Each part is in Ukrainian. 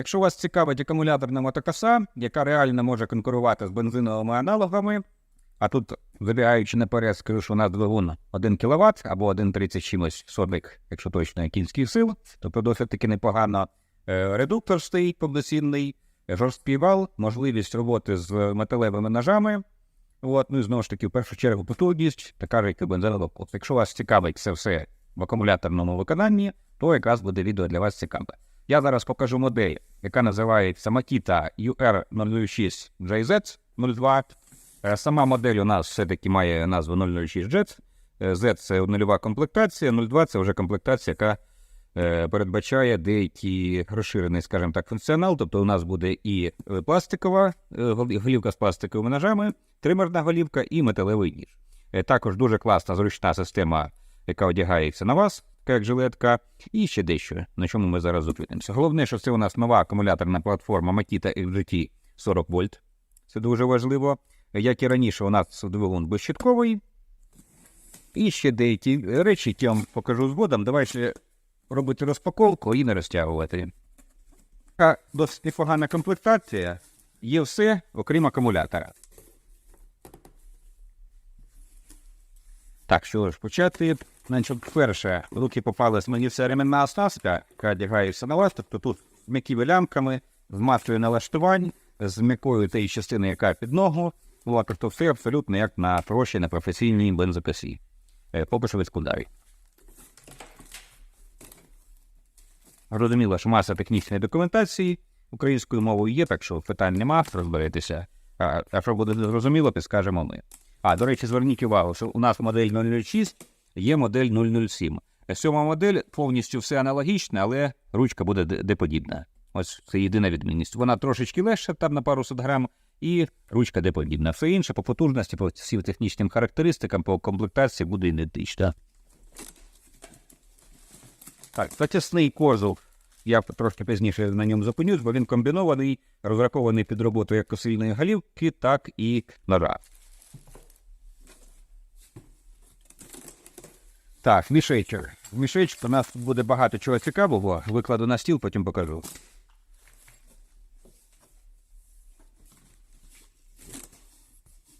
Якщо вас цікавить акумуляторна мотокоса, яка реально може конкурувати з бензиновими аналогами, а тут, забігаючи наперед, скажу, що у нас двигун 1 кВт або 1,30 чимось сотник, якщо точно кінських сил, тобто досить таки непогано. Е, Редуктор стоїть повноцінний, жорсткий вал, можливість роботи з металевими ножами. От, ну і знову ж таки, в першу чергу, потужність, така ж, як і бензинова коса. Якщо вас цікавить це все в акумуляторному виконанні, то якраз буде відео для вас цікаве. Я зараз покажу модель, яка називається Makita UR006 JZ02. Е, Сама модель у нас все-таки має назву 006 Jet. Е, Z це нульова комплектація, 02 це вже комплектація, яка е, передбачає деякий розширений, скажімо так, функціонал. Тобто у нас буде і е, пластикова е, голівка з пластиковими ножами, тримерна голівка і металевий ніж. Е, Також дуже класна зручна система, яка одягається на вас, як жилетка, і ще дещо, на чому ми зараз зупинимося. Головне, що це у нас нова акумуляторна платформа Makita FGT 40 вольт. Це дуже важливо. Як і раніше, у нас двигун безщитковий. І ще деякі речі, які я вам покажу згодом. Давайте робити розпаковку і не розтягувати. Така досить непогана комплектація. Є все, окрім акумулятора. Так, що ж почати? Значить, перше, в руки попалась мені вся ременна оснастка, яка одягається на вас. Тобто тут м'якими лямками, з масою налаштувань, з м'якою тієї частини, яка під ногу. От, тобто все абсолютно як на хорошій, на професійній бензокосі. Е, Поки що відскладаю. Розуміло, що маса технічної документації українською мовою є, так що питань нема, розберетеся. А що буде зрозуміло, підскажемо ми. А, до речі, зверніть увагу, що у нас модель 006 є модель 007. Сьома модель повністю все аналогічне, але ручка буде деподібна. Ось це єдина відмінність. Вона трошечки легша, там на пару сот грам, і ручка деподібна. Все інше по потужності, по всім технічним характеристикам, по комплектації буде ідентична. Так, затясний козов. Я трошки пізніше на ньому зупинюсь, бо він комбінований, розрахований під роботу як косильної голівки, так і ножа. Так, мішечок. В мішечку у нас буде багато чого цікавого. Викладу на стіл, потім покажу.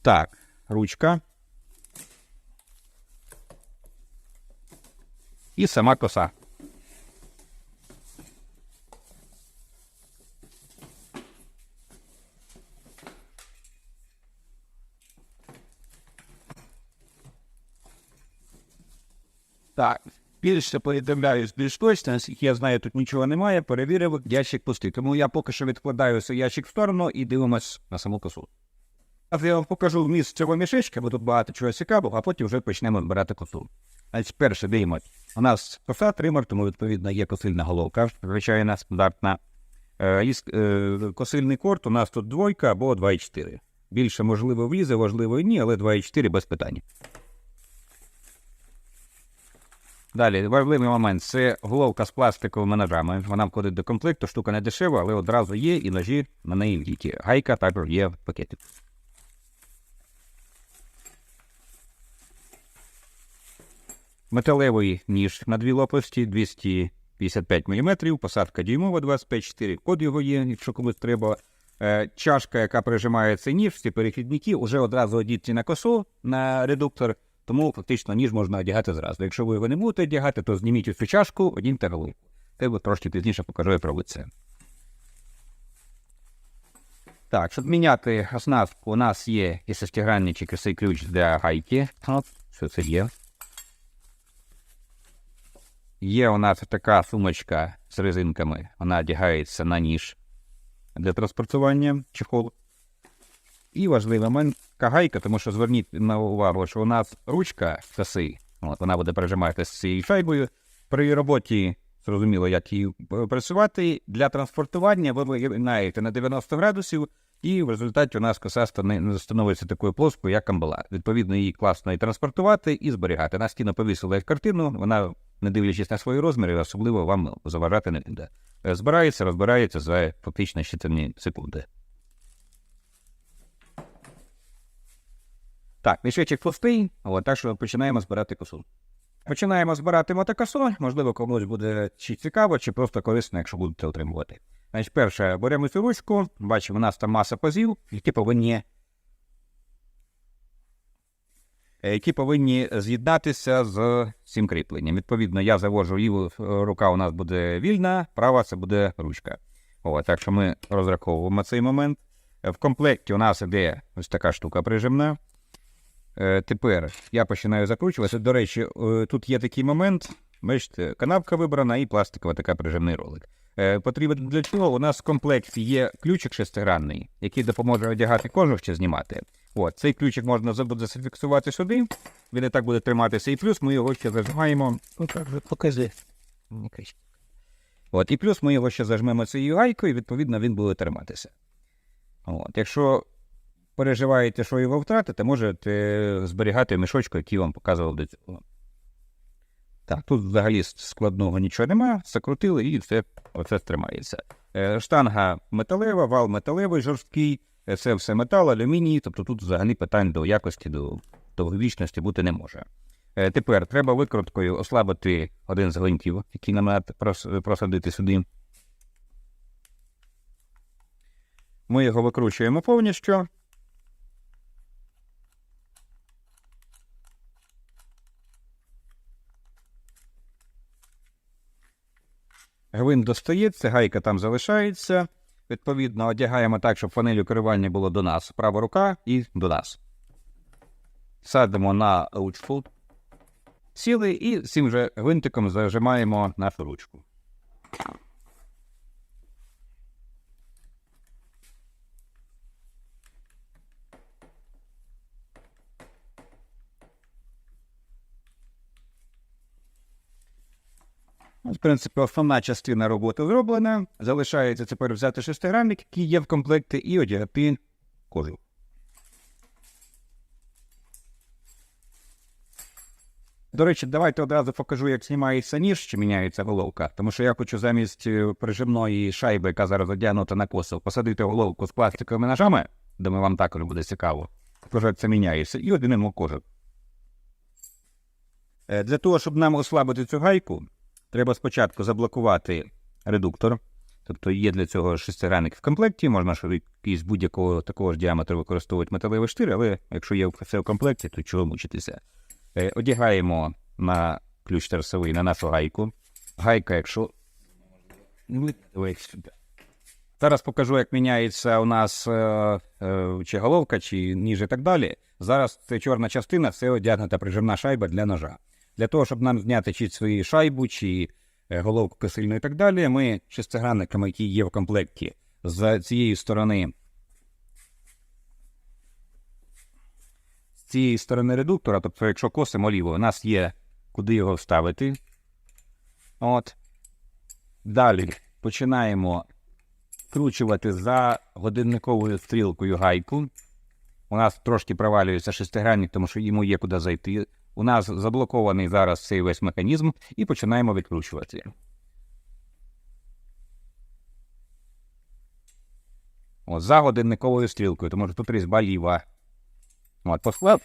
Так, ручка. І сама коса. Так, більше повідомляюсь більш точно, наскільки я знаю, тут нічого немає, перевірив, ящик пустий. Тому я поки що відкладаю цей ящик в сторону і дивимось на саму косу. А я вам покажу вміст цього мішечка, бо тут багато чого цікавого, а потім вже почнемо збирати косу. Значить, перше дивимось. У нас коса тример, тому відповідно є косильна головка, звичайна, стандартна. Е, е, косильний корт у нас тут двойка або 2,4. Більше можливо влізе, важливо і ні, але 2,4 без питань. Далі, важливий момент це головка з пластиковими ножами. Вона входить до комплекту, штука не дешева, але одразу є і ножі на неї літі. Гайка також є в пакеті. Металевий ніж на дві лопасті 255 мм, посадка дюймова 25,4, код його є, якщо комусь треба. Е, чашка, яка прижимає цей ніж, ці перехідники, вже одразу одіті на косу, на редуктор, тому фактично ніж можна одягати зразу. Якщо ви його не будете одягати, то зніміть цю чашку, одіньте голову. Ви трошки пізніше покажу, як робити це. Так, щоб міняти оснастку, у нас є і шестигранничок, і ключ для гайки. От, що це є. Є у нас така сумочка з резинками. Вона одягається на ніж для транспортування чехол. І важливий момент кагайка, тому що зверніть на увагу, що у нас ручка коси, от, вона буде прижиматися з цією шайбою. При роботі зрозуміло, як її е, працювати. Для транспортування ви вигинаєте на 90 градусів, і в результаті у нас коса стане- становиться такою плоскою, як амбала. Відповідно, її класно і транспортувати, і зберігати. На стіну повісили як картину, вона, не дивлячись на свої розміри, особливо вам заважати не буде. Збирається, розбирається за фактично щитані секунди. Так, мішечок пустий, от, так що починаємо збирати косу. Починаємо збирати мотокосу, можливо, комусь буде чи цікаво, чи просто корисно, якщо будете отримувати. Значить, перше, беремо цю ручку, бачимо, у нас там маса пазів, які повинні, е, які повинні з'єднатися з цим кріпленням. Відповідно, я завожу ліву е, рука у нас буде вільна, права це буде ручка. О, так що ми розраховуємо цей момент. В комплекті у нас іде ось така штука прижимна. Е, Тепер я починаю закручувати. До речі, е, тут є такий момент. Бачите, канавка вибрана і пластикова така прижимний ролик. Е, Потрібен для цього. У нас в комплекті є ключик шестигранний, який допоможе одягати кожух чи знімати. От, цей ключик можна буде зафіксувати сюди. Він і так буде триматися. І плюс ми його ще зажимаємо. Покажи. От, і плюс ми його ще зажмемо цією гайкою, і відповідно він буде триматися. От, якщо переживаєте, що його втратите, можете зберігати мішочку, який вам показував до цього. Так, тут взагалі складного нічого немає, закрутили і все оце тримається. Е, Штанга металева, вал металевий, жорсткий, е, це все метал, алюміній, тобто тут взагалі питань до якості, до довговічності бути не може. Е, Тепер треба викруткою ослабити один з гвинтів, який нам треба просадити сюди. Ми його викручуємо повністю. Гвинт достається, гайка там залишається. Відповідно, одягаємо так, щоб панелю керування було до нас. Права рука і до нас. Садимо на ручку. Сіли і цим же гвинтиком зажимаємо нашу ручку. В принципі, основна частина роботи зроблена. Залишається тепер взяти шестигранник, який є в комплекті, і одягати кожух. До речі, давайте одразу покажу, як знімається ніж чи міняється головка. Тому що я хочу замість е, прижимної шайби, яка зараз одягнута на косу, посадити головку з пластиковими ножами, думаю, вам також буде цікаво. Покажу, це міняється, і одінемо кожух. Е, Для того, щоб нам ослабити цю гайку, треба спочатку заблокувати редуктор. Тобто є для цього шестигранник в комплекті, можна якийсь будь-якого такого ж діаметру використовувати металевий штир, але якщо є все в комплекті, то чого мучитися. Е, Одягаємо на ключ терсовий на нашу гайку. Гайка, якщо. Зараз покажу, як міняється у нас е, е, чи головка, чи ніж і так далі. Зараз це чорна частина, це одягнута прижимна шайба для ножа. Для того, щоб нам зняти чи свою шайбу, чи е, головку кисильну і так далі, ми шестигранниками, які є в комплекті, з цієї сторони. З цієї сторони редуктора, тобто, якщо косимо ліво, у нас є куди його вставити. От. Далі починаємо вкручувати за годинниковою стрілкою гайку. У нас трошки провалюється шестигранник, тому що йому є куди зайти. У нас заблокований зараз цей весь механізм, і починаємо відкручувати. От, за годинниковою стрілкою, тому що тут різьба ліва. От, послаб...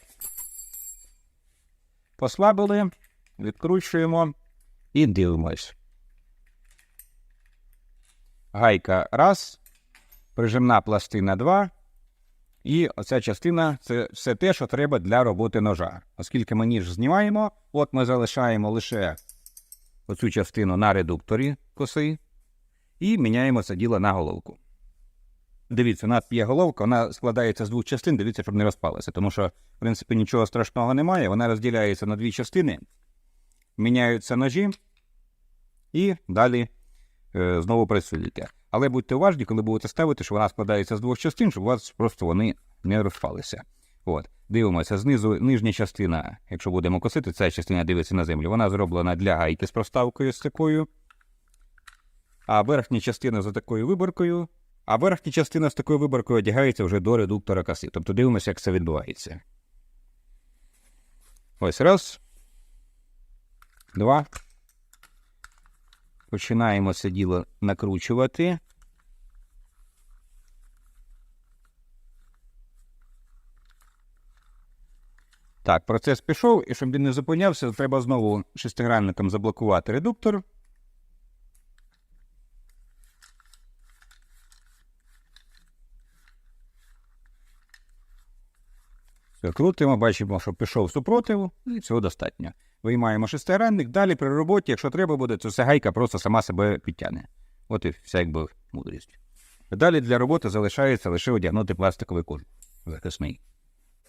Послабили, відкручуємо і дивимось. Гайка раз, прижимна пластина 2. І оця частина це все те, що треба для роботи ножа. Оскільки ми ніж знімаємо, от ми залишаємо лише оцю частину на редукторі коси і міняємо це діло на головку. Дивіться, у нас є головка, вона складається з двох частин, дивіться, щоб не розпалася, тому що, в принципі, нічого страшного немає. Вона розділяється на дві частини, міняються ножі, і далі е, знову працюєте. Але будьте уважні, коли будете ставити, що вона складається з двох частин, щоб у вас просто вони не розпалися. От, дивимося, знизу нижня частина, якщо будемо косити, ця частина дивиться на землю. Вона зроблена для гайки з проставкою з такою. А верхня частина за такою виборкою. А верхня частина з такою виборкою одягається вже до редуктора коси. Тобто дивимося, як це відбувається. Ось раз. Два. Починаємо це діло накручувати. Так, процес пішов, і щоб він не зупинявся, треба знову шестигранником заблокувати редуктор. Все, крутимо, бачимо, що пішов супротив, ну, і цього достатньо. Виймаємо шестигранник, далі при роботі, якщо треба буде, то ця гайка просто сама себе підтягне. От і вся якби мудрість. Далі для роботи залишається лише одягнути пластиковий кожух захисний.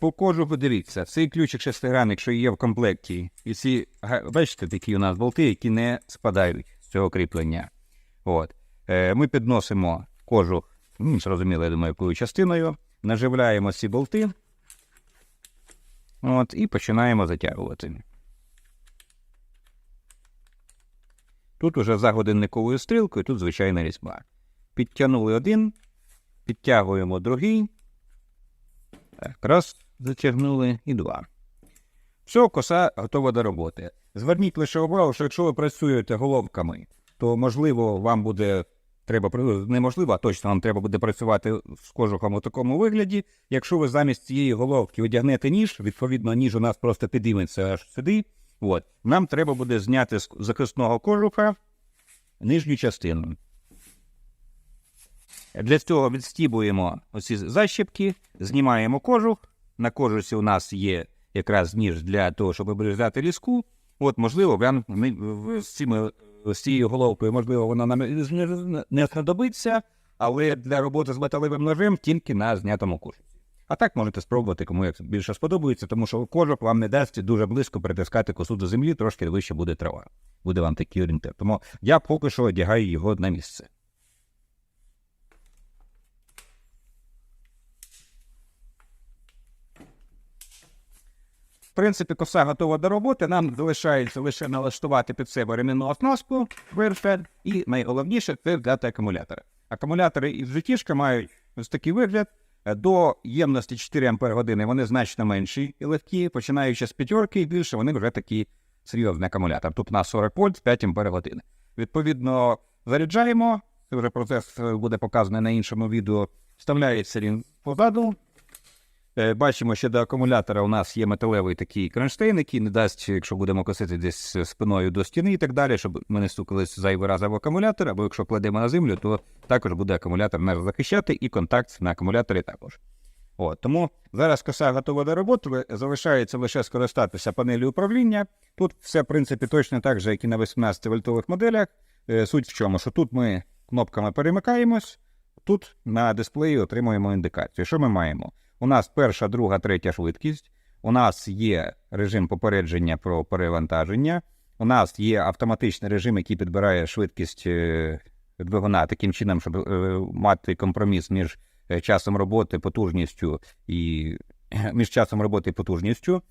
По кожуху дивіться, цей ключик шестигранник, що є в комплекті, і ці, бачите, такі у нас болти, які не спадають з цього кріплення. От. Е, ми підносимо кожух, ну, зрозуміло, я думаю, якою частиною, наживляємо ці болти. От, і починаємо затягувати. Тут уже за годинниковою стрілкою, тут звичайна різьба. Підтягнули один, підтягуємо другий. Так, раз, затягнули і два. Все, коса готова до роботи. Зверніть лише увагу, що якщо ви працюєте головками, то можливо вам буде треба неможливо, а точно вам треба буде працювати з кожухом у такому вигляді. Якщо ви замість цієї головки одягнете ніж, відповідно, ніж у нас просто підійметься аж сюди. От. Нам треба буде зняти з захисного кожуха нижню частину. Для цього відстібуємо оці защіпки, знімаємо кожух. На кожусі у нас є якраз ніж для того, щоб обрізати ліску. От, можливо, в- з, цими, з цією головкою, можливо, вона нам не знадобиться, але для роботи з металевим ножем тільки на знятому кожусі. А так можете спробувати, кому як більше сподобається, тому що кожух вам не дасть дуже близько притискати косу до землі, трошки вище буде трава. Буде вам такий орієнтир. Тому я поки що одягаю його на місце. Принципі, коса готова до роботи. Нам залишається лише налаштувати під себе ремінну оснастку перше, і найголовніше це взяти акумулятори. Акумулятори із житішка мають ось такий вигляд. Е, До ємності 4 Ампер години вони значно менші і легкі, починаючи з п'ятерки і більше, вони вже такі серйозний акумулятор. Тут у нас 40 вольт, 5 Ампер години. Відповідно, заряджаємо. Це вже процес е, буде показаний на іншому відео. Вставляється він позаду. Е, Бачимо, що до акумулятора у нас є металевий такий кронштейн, який не дасть, якщо будемо косити десь спиною до стіни і так далі, щоб ми не стукались зайвий раз об акумулятор, або якщо кладемо на землю, то також буде акумулятор нас захищати і контакт на акумуляторі також. От, тому зараз коса готова до роботи, залишається лише скористатися панелью управління. Тут все, в принципі, точно так же, як і на 18 вольтових моделях. Е, Суть в чому, що тут ми кнопками перемикаємось, тут на дисплеї отримуємо індикацію. Що ми маємо? У нас перша, друга, третя швидкість. У нас є режим попередження про перевантаження. У нас є автоматичний режим, який підбирає швидкість е, двигуна таким чином, щоб е, мати компроміс між е, часом роботи, потужністю і між часом роботи і потужністю.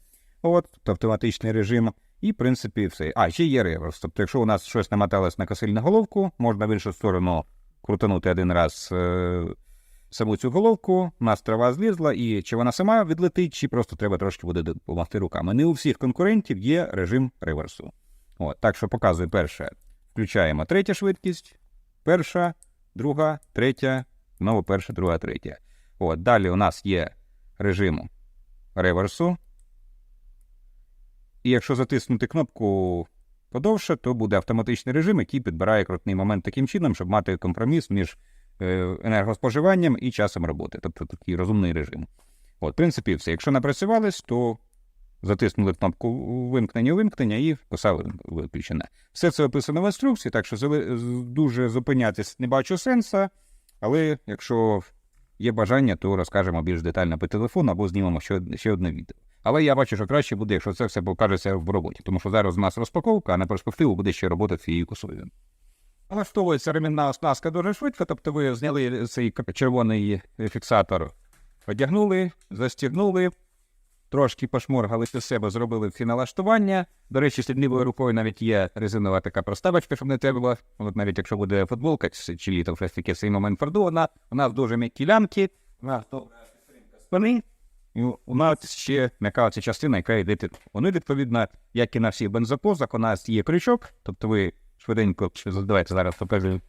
От, тобто автоматичний режим. І, в принципі, все. А, ще є реверс. Тобто, якщо у нас щось намоталось на косильну головку, можна в іншу сторону крутанути один раз саму цю головку, у нас трава злізла, і чи вона сама відлетить, чи просто треба трошки буде допомогти руками. Не у всіх конкурентів є режим реверсу. От, так що показую перше. Включаємо третя швидкість, перша, друга, третя, знову перша, друга, третя. От, далі у нас є режим реверсу. І якщо затиснути кнопку подовше, то буде автоматичний режим, який підбирає крутний момент таким чином, щоб мати компроміс між енергоспоживанням і часом роботи. Тобто такий розумний режим. От, в принципі, все. Якщо напрацювались, то затиснули кнопку вимкнення вимкнення і коса ви- виключена. Все це описано в інструкції, так що дуже зупинятись не бачу сенсу, але якщо є бажання, то розкажемо більш детально по телефону або знімемо ще, ще одне відео. Але я бачу, що краще буде, якщо це все покажеться в роботі, тому що зараз у нас розпаковка, а на перспективу буде ще робота цією косою. Налаштовується ремінна оснастка дуже швидко, тобто ви зняли цей червоний фіксатор, одягнули, застігнули, трошки пошморгали з себе, зробили всі налаштування. До речі, з лівою рукою навіть є резинова така проставочка, щоб не треба було. От навіть якщо буде футболка чи, літо, щось таке в цей момент фардована, у нас дуже м'які лямки, у нас добра спини. І у нас ще м'яка ця частина, яка йде. Вони, відповідно, як і на всіх бензопозах, у нас є крючок, тобто ви швиденько давайте зараз покажу.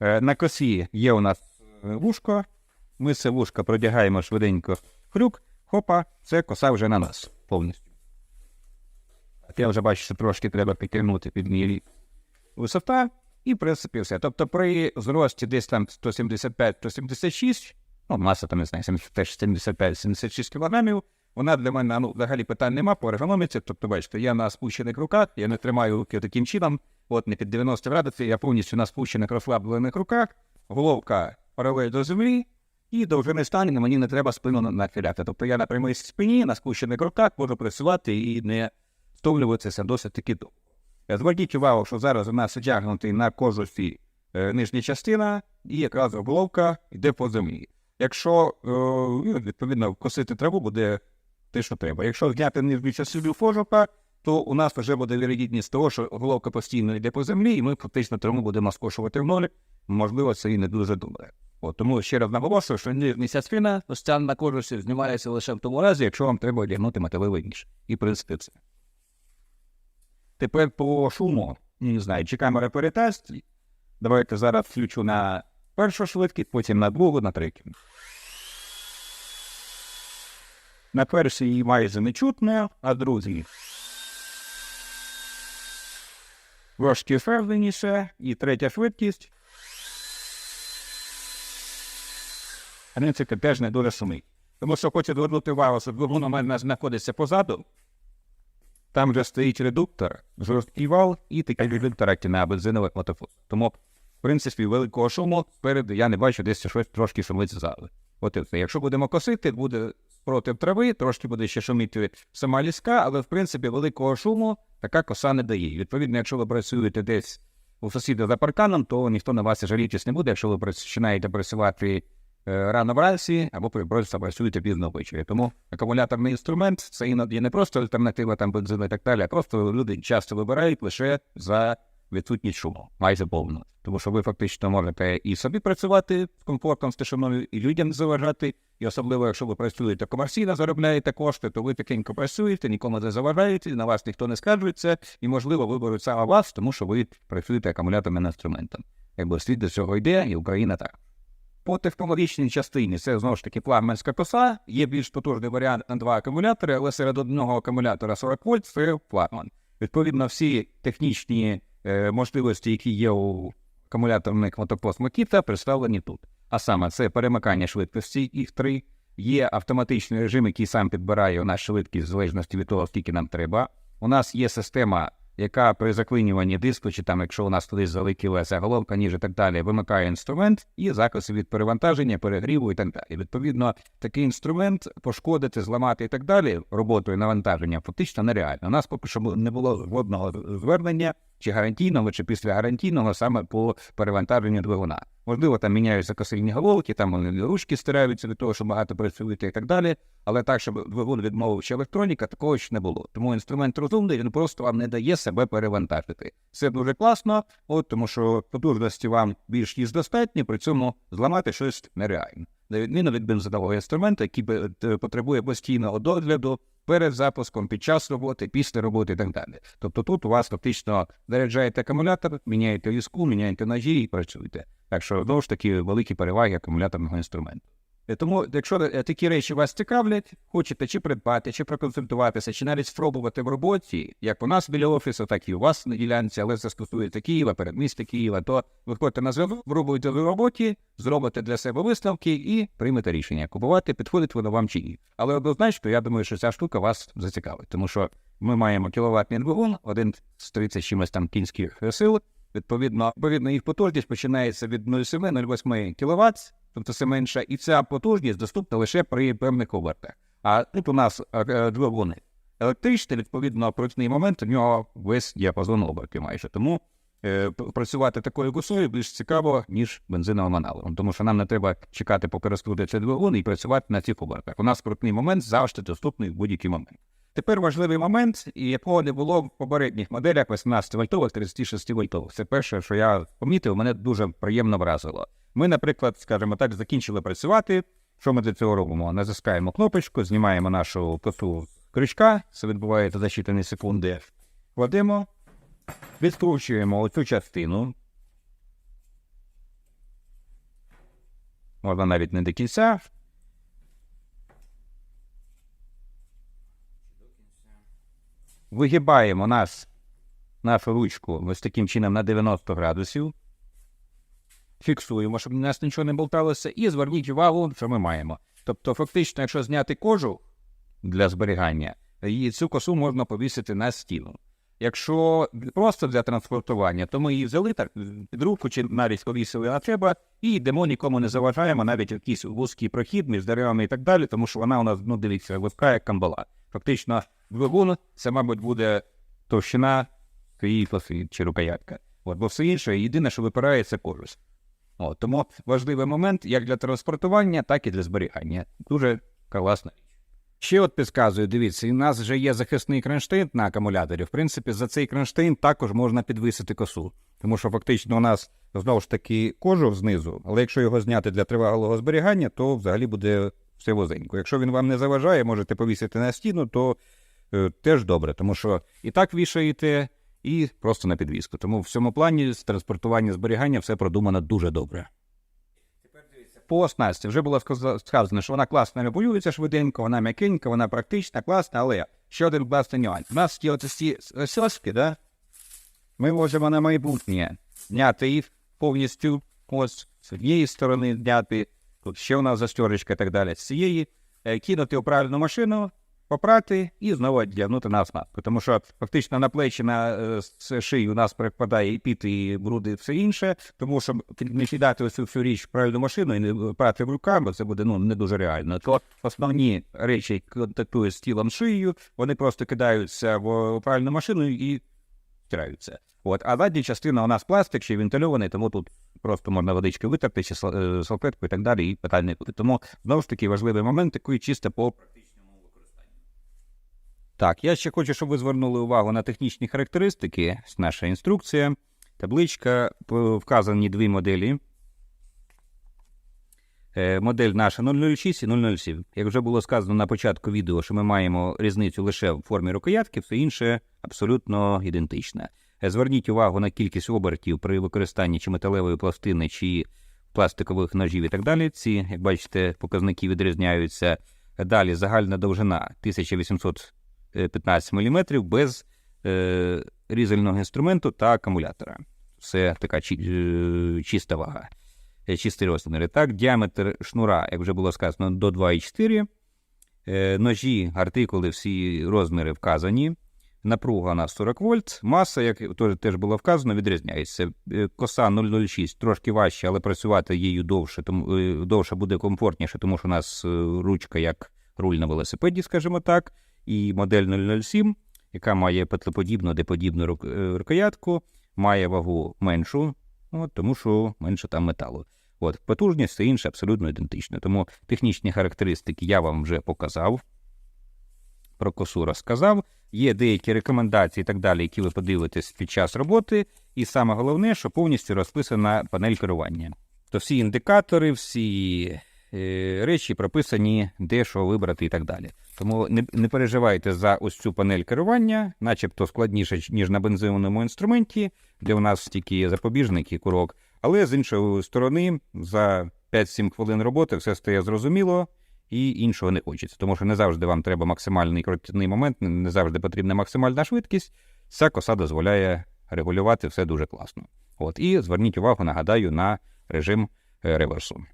Е, На косі є у нас е, вушко. Ми це вушко продягаємо швиденько в крюк. Хопа, це коса вже на нас повністю. Я вже бачу, що трошки треба підтягнути під мій. Висота і, в принципі, все. Тобто при зрості десь там 175-176, ну, маса там, не знаю, 75-76 кілограмів. Вона для мене ну, взагалі питань нема по ергономіці. Тобто, бачите, я на спущених руках, я не тримаю руки таким чином, от не під 90 градусів, я повністю на спущених розслаблених руках, головка паралель до землі, і довжини стані мені не треба спину на- нахиляти. Тобто я на прямій спині, на спущених руках можу працювати і не втомлюватися досить таки довго. Зверніть увагу, що зараз у нас одягнутий на кожусі е, нижня частина, і якраз головка йде по землі. Якщо е, відповідно косити траву, буде те, що треба. Якщо зняти нижню частину кожуха, то у нас вже буде вірогідність того, що головка постійно йде по землі, і ми фактично траву будемо скошувати в ноль. Можливо, це і не дуже добре. От, тому ще раз наголошую, що нижня частина постійно на кожусі знімається лише в тому разі, якщо вам треба одягнути металевий ніж. І принципі це. Тепер по шуму. Не знаю, чи камера передасть. Давайте зараз включу на першу швидкість, потім на другу, на третю. На першій її майже не чутно, а другій. Трошки впевненіше. І третя швидкість. Принципі, теж не дуже шумить. Тому що хочу звернути увагу, що двигун у мене знаходиться позаду. Там вже стоїть редуктор, жорсткий вал і такий редуктор, як на бензинових мотофусах. Тому, в принципі, великого шуму спереду я не бачу десь щось трошки шумить ззаду. От. Якщо будемо косити, буде проти трави, трошки буде ще шуміти сама ліска, але в принципі великого шуму така коса не дає. Відповідно, якщо ви працюєте десь у сусіда за парканом, то ніхто на вас жалітись не буде, якщо ви починаєте працювати е, рано вранці або просто працюєте пізно ввечері. Тому акумуляторний інструмент це іноді не просто альтернатива там бензину і так далі, а просто люди часто вибирають лише за відсутність шуму, майже повну. Тому що ви фактично можете і собі працювати з комфортом, з тишиною, і людям заважати. І особливо, якщо ви працюєте комерційно, заробляєте кошти, то ви тихенько працюєте, нікому не заважаєте, на вас ніхто не скаржується, і, можливо, виберуть саме вас, тому що ви працюєте акумуляторним інструментом. Якби світ до цього йде, і Україна так. По технологічній частині це знову ж таки флагманська коса. Є більш потужний варіант на два акумулятори, але серед одного акумулятора 40 вольт це флагман. Відповідно, всі технічні можливості, які є у акумуляторних мотопост Makita, представлені тут. А саме це перемикання швидкості, їх три. Є автоматичний режим, який сам підбирає у нас швидкість в залежності від того, скільки нам треба. У нас є система, яка при заклинюванні диску, чи там, якщо у нас кудись залетіла леса, головка, ніж і так далі, вимикає інструмент і закоси від перевантаження, перегріву і так далі. Відповідно, такий інструмент пошкодити, зламати і так далі роботою навантаження фактично нереально. У нас поки що не було жодного звернення чи гарантійного, чи після гарантійного саме по перевантаженню двигуна. Можливо, там міняються косильні головки, там вони ручки стираються від того, що багато працюєте і так далі. Але так, щоб двигун відмовив чи електроніка, такого ще не було. Тому інструмент розумний, він просто вам не дає себе перевантажити. Це дуже класно, от тому що потужності вам більш ніж достатньо, при цьому зламати щось нереально. На відміну від бензинового інструменту, який бе- потребує постійного догляду перед запуском, під час роботи, після роботи і так далі. Тобто тут у вас фактично заряджаєте акумулятор, міняєте візку, міняєте ножі і працюєте. Так що знову ж таки великі переваги акумуляторного інструменту. Е, Тому, якщо е, такі речі вас цікавлять, хочете чи придбати, чи проконсультуватися, чи навіть спробувати в роботі, як у нас біля офісу, так і у вас на ділянці, але це стосується Києва, передмістя Києва, то виходьте на зв'язок, пробуйте в роботі, зробите для себе висновки і приймете рішення, купувати, підходить воно вам чи ні. Але однозначно, я думаю, що ця штука вас зацікавить, тому що ми маємо кіловатний двигун, один з 30 чимось там кінських сил. Відповідно, відповідно, їх потужність починається від 0,7-0,8 кВт, тобто це менше, і ця потужність доступна лише при певних обертах. А тут у нас е, е, двигун електричний, відповідно, прочний момент у нього весь діапазон обертів майже. Тому е, працювати такою косою більш цікаво, ніж бензиновим аналогом, тому що нам не треба чекати, поки розкрутиться двигун і працювати на цих обертах. У нас крутний момент завжди доступний в будь-який момент. Тепер важливий момент, якого не було в попередніх моделях 18 вольтових, 36 вольтових. Це перше, що я помітив, мене дуже приємно вразило. Ми, наприклад, скажімо так, закінчили працювати. Що ми для цього робимо? Натискаємо кнопочку, знімаємо нашу косу з крючка, це відбувається за считані секунди. Кладемо, відкручуємо оцю частину. Можна навіть не до кінця. Вигибаємо нас, нашу ручку ось таким чином на 90 градусів. Фіксуємо, щоб у нас нічого не болталося, і зверніть увагу, що ми маємо. Тобто, фактично, якщо зняти кожу для зберігання, її цю косу можна повісити на стіну. Якщо просто для транспортування, то ми її взяли так під руку чи навіть повісили на треба і йдемо, нікому не заважаємо, навіть якийсь вузький прохід між деревами і так далі, тому що вона у нас, ну дивіться, вузька як камбала. Фактично, двигун це, мабуть, буде товщина коси чи рукоятка. От, бо все інше, єдине, що випирає, це кожусь. От, тому важливий момент як для транспортування, так і для зберігання. Дуже класна річ. Ще от підказую, дивіться, у нас вже є захисний кронштейн на акумуляторі. В принципі, за цей кронштейн також можна підвисити косу. Тому що фактично у нас знову ж таки кожух знизу, але якщо його зняти для тривалого зберігання, то взагалі буде все возенько. Якщо він вам не заважає, можете повісити на стіну, то е, теж добре, тому що і так вішаєте, і просто на підвіску. Тому в цьому плані з транспортування зберігання все продумано дуже добре. По оснастці вже було сказано, що вона класно регулюється швиденько, вона м'якенька, вона практична, класна, але ще один класний нюанс. У нас є оці ці соски, да? Ми можемо на майбутнє зняти їх повністю ось з однієї сторони зняти, тут ще у нас застеречка і так далі, з цієї, е, кинути у правильну машину, попрати і знову одягнути на оснастку. Тому що фактично на плечі на е, с- у нас перепадає і піти, і бруди, і все інше. Тому щоб не кидати ось цю всю річ в правильну машину і не прати в руках, бо це буде ну, не дуже реально. То основні речі, які контактують з тілом шиєю, вони просто кидаються в правильну машину і стираються. От, а задня частина у нас пластик ще вентильований, тому тут просто можна водички витерти, чи е, салфетку і так далі, і питань не буде. Тому знову ж таки важливий момент, такий чисто по. Так, я ще хочу, щоб ви звернули увагу на технічні характеристики. Наша інструкція, табличка, вказані дві моделі. Е, Модель наша 006 і 007. Як вже було сказано на початку відео, що ми маємо різницю лише в формі рукоятки, все інше абсолютно ідентичне. Е, Зверніть увагу на кількість обертів при використанні чи металевої пластини, чи пластикових ножів і так далі. Ці, як бачите, показники відрізняються. Далі загальна довжина 1815 мм без е, різального інструменту та акумулятора. Це така чи, е, чиста вага, е, чисті розміри. Так, діаметр шнура, як вже було сказано, до 2,4. Е, ножі, артикули, всі розміри вказані. Напруга на 40 вольт. Маса, як теж, було вказано, відрізняється. Е, Коса 0,06 трошки важче, але працювати її довше, тому, довше буде комфортніше, тому що у нас ручка як руль на велосипеді, скажімо так. І модель 007, яка має петлеподібну, деподібну е, рукоятку, має вагу меншу, от, тому що менше там металу. От, потужність все інше абсолютно ідентичне. Тому технічні характеристики я вам вже показав. Про косу розказав. Є деякі рекомендації і так далі, які ви подивитесь під час роботи. І саме головне, що повністю розписана панель керування. То всі індикатори, всі е, речі прописані, де що вибрати і так далі. Тому не, не переживайте за ось цю панель керування, начебто складніше, ніж на бензиновому інструменті, де у нас тільки запобіжник і курок. Але з іншої сторони, за 5-7 хвилин роботи все стає зрозуміло і іншого не хочеться. Тому що не завжди вам треба максимальний крутний момент, не- не завжди потрібна максимальна швидкість. Ця коса дозволяє регулювати все дуже класно. От, і зверніть увагу, нагадаю, на режим е, реверсу.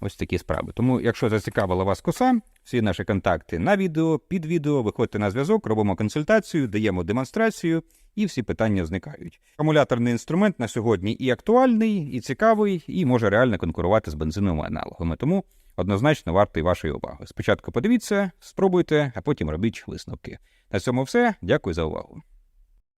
Ось такі справи. Тому, якщо зацікавила вас коса, всі наші контакти на відео, під відео, виходьте на зв'язок, робимо консультацію, даємо демонстрацію, і всі питання зникають. Акумуляторний інструмент на сьогодні і актуальний, і цікавий, і може реально конкурувати з бензиновими аналогами. Тому однозначно вартий вашої уваги. Спочатку подивіться, спробуйте, а потім робіть висновки. На цьому все. Дякую за увагу.